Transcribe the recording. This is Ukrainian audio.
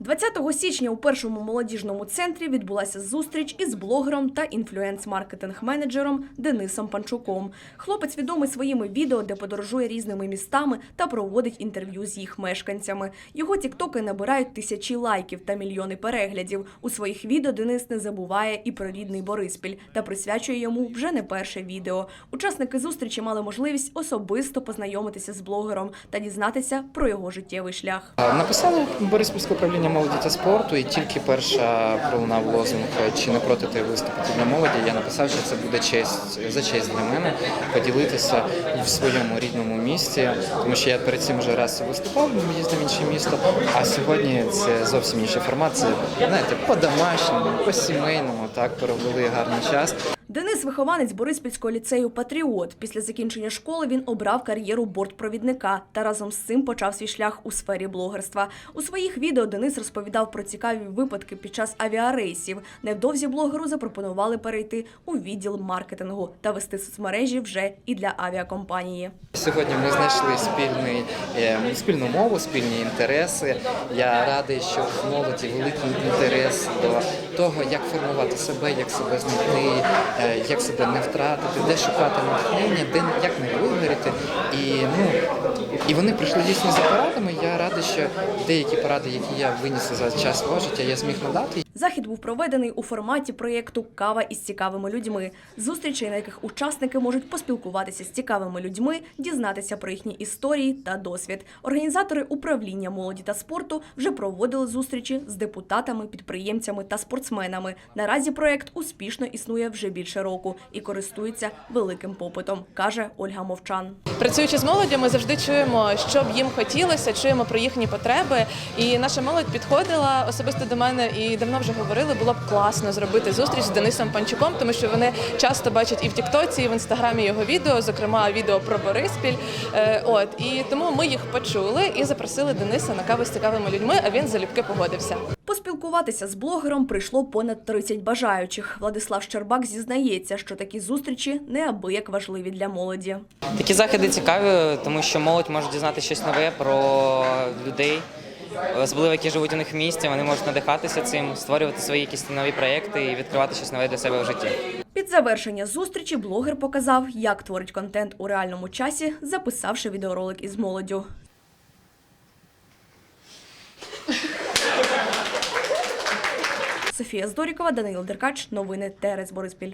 20 січня у першому молодіжному центрі відбулася зустріч із блогером та інфлюенс-маркетинг-менеджером Денисом Панчуком. Хлопець відомий своїми відео, де подорожує різними містами та проводить інтерв'ю з їх мешканцями. Його тіктоки набирають тисячі лайків та мільйони переглядів. У своїх відео Денис не забуває і про рідний Бориспіль та присвячує йому вже не перше відео. Учасники зустрічі мали можливість особисто познайомитися з блогером та дізнатися про його життєвий шлях. Написали Бориспільське управління молоді та спорту, і тільки перша пролунав лозунг чи не проти ти виступити для молоді. Я написав, що це буде честь за честь для мене поділитися в своєму рідному місті, тому що я перед цим вже раз виступав, їздив в інше місто. А сьогодні це зовсім інший формат. Це знаєте, по-домашньому, по-сімейному, так провели гарний час. Денис вихованець Бориспільського ліцею Патріот. Після закінчення школи він обрав кар'єру бортпровідника та разом з цим почав свій шлях у сфері блогерства. У своїх відео Денис розповідав про цікаві випадки під час авіарейсів. Невдовзі блогеру запропонували перейти у відділ маркетингу та вести соцмережі вже і для авіакомпанії. Сьогодні ми знайшли спільний, е, спільну мову, спільні інтереси. Я радий, що в молоді великий інтерес до того, як формувати себе, як себе знайти, е, як себе не втратити, де шукати натхнення, де як не вигоріти. І ну і вони прийшли дійсно за порадами. Я радий, що деякі поради, які я виніс за час свого життя, я зміг надати. Захід був проведений у форматі проєкту Кава із цікавими людьми. Зустрічей, на яких учасники можуть поспілкуватися з цікавими людьми, дізнатися про їхні історії та досвід. Організатори управління молоді та спорту вже проводили зустрічі з депутатами, підприємцями та спортсменами. Наразі проєкт успішно існує вже більше року і користується великим попитом, каже Ольга Мовчан. Працюючи з молоддю, ми завжди чуємо, що б їм хотілося, чуємо про їхні потреби. І наша молодь підходила особисто до мене і давно вже говорили, було б класно зробити зустріч з Денисом Панчуком, тому що вони часто бачать і в Тіктоці, і в інстаграмі його відео, зокрема відео про Бориспіль. Е, От і тому ми їх почули і запросили Дениса на каву з цікавими людьми. А він залюбки погодився. Поспілкуватися з блогером прийшло понад 30 бажаючих. Владислав Щербак зізнається, що такі зустрічі неабияк важливі для молоді. Такі заходи цікаві, тому що молодь може дізнатися щось нове про людей, особливо які живуть у них місті. Вони можуть надихатися цим, створювати свої якісь нові проекти і відкривати щось нове для себе в житті. Під завершення зустрічі блогер показав, як творить контент у реальному часі, записавши відеоролик із молоддю. Софія Здорікова, Даниїл Деркач, новини ТРС Бориспіль.